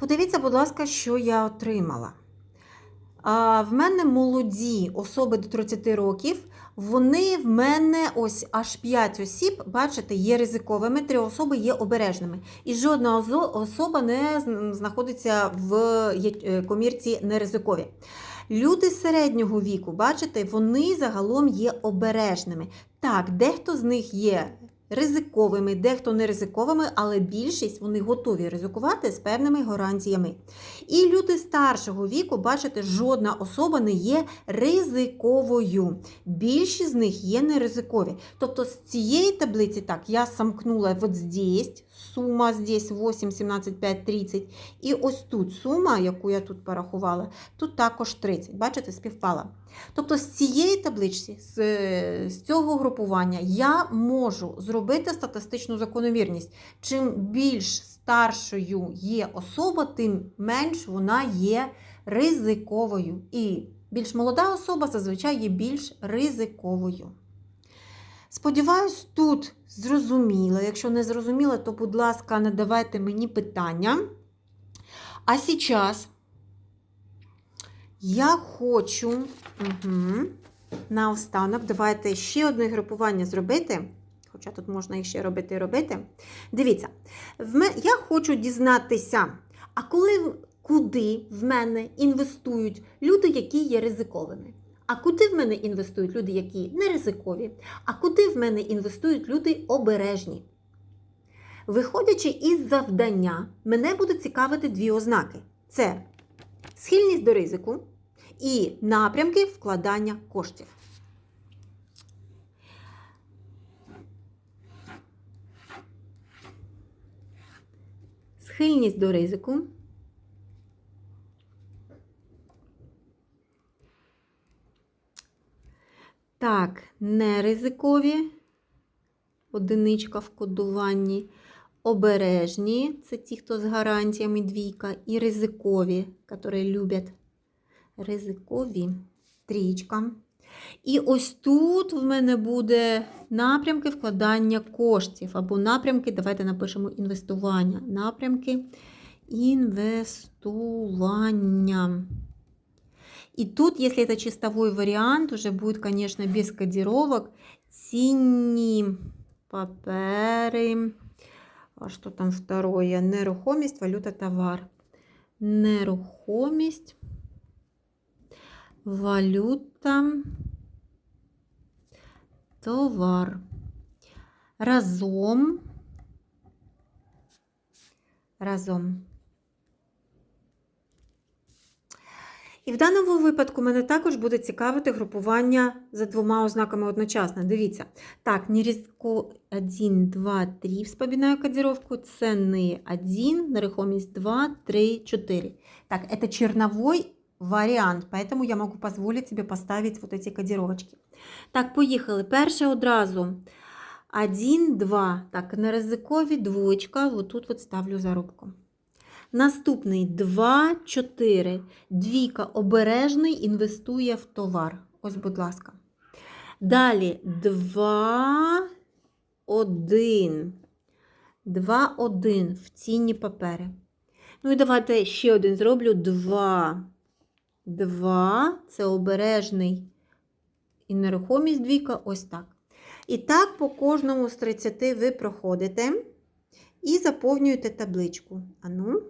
Подивіться, будь ласка, що я отримала. В мене молоді особи до 30 років. Вони в мене ось аж 5 осіб, бачите, є ризиковими, 3 особи є обережними. І жодна особа не знаходиться в е, комірці неризикові. Люди середнього віку, бачите, вони загалом є обережними. Так, дехто з них є ризиковими, дехто не ризиковими, але більшість вони готові ризикувати з певними гарантіями. І люди старшого віку, бачите, жодна особа не є ризиковою. Більшість з них є неризикові. Тобто з цієї таблиці, так, я самкнула от здесь, сума здесь 8, 17, 5, 30. І ось тут сума, яку я тут порахувала, тут також 30. Бачите, співпала. Тобто з цієї табличці, з, з цього групування, я можу зробити статистичну закономірність. Чим більш старшою є особа, тим менш вона є ризиковою. І більш молода особа зазвичай є більш ризиковою. Сподіваюсь, тут зрозуміло. Якщо не зрозуміло, то, будь ласка, надавайте мені питання. А зараз я хочу угу, наостанок, давайте ще одне групування зробити. Хоча тут можна їх ще робити і робити. Дивіться, я хочу дізнатися, а коли куди в мене інвестують люди, які є ризиковими? А куди в мене інвестують люди, які не ризикові? А куди в мене інвестують люди обережні? Виходячи із завдання, мене будуть цікавити дві ознаки: це схильність до ризику і напрямки вкладання коштів. Схильність до ризику. Так, неризикові. Одиничка в кодуванні. Обережні це ті, хто з гарантіями двійка, і ризикові, які люблять ризикові трічка. І ось тут в мене буде напрямки вкладання коштів, або напрямки, давайте напишемо інвестування. Напрямки инвестування. И тут, если это чистовой вариант, уже будет, конечно, без кодировок. Цінні папери. А что там второе? Нерухомість, валюта, товар. Нерухомість, валюта, товар. Разом. Разом. І в даному випадку мене також буде цікавити групування за двома ознаками одночасно. Дивіться. Так, нерізко 1, 2, 3, вспоминаю кодировку. Ценные 1, нерухомість 2, 3, 4. Так, это черновой вариант, поэтому я могу позволить себе поставить вот эти кодировочки. Так, поїхали. Перше одразу. 1, 2. Так, на ризикові двоєчка. Вот тут вот ставлю зарубку. Наступний 2, 4. Двійка обережний інвестує в товар. Ось, будь ласка. Далі 2, 1. 2, 1 в цінні папери. Ну і давайте ще один зроблю. 2. 2. Це обережний і нерухомість двійка. Ось так. І так по кожному з 30 ви проходите і заповнюєте табличку. Ану.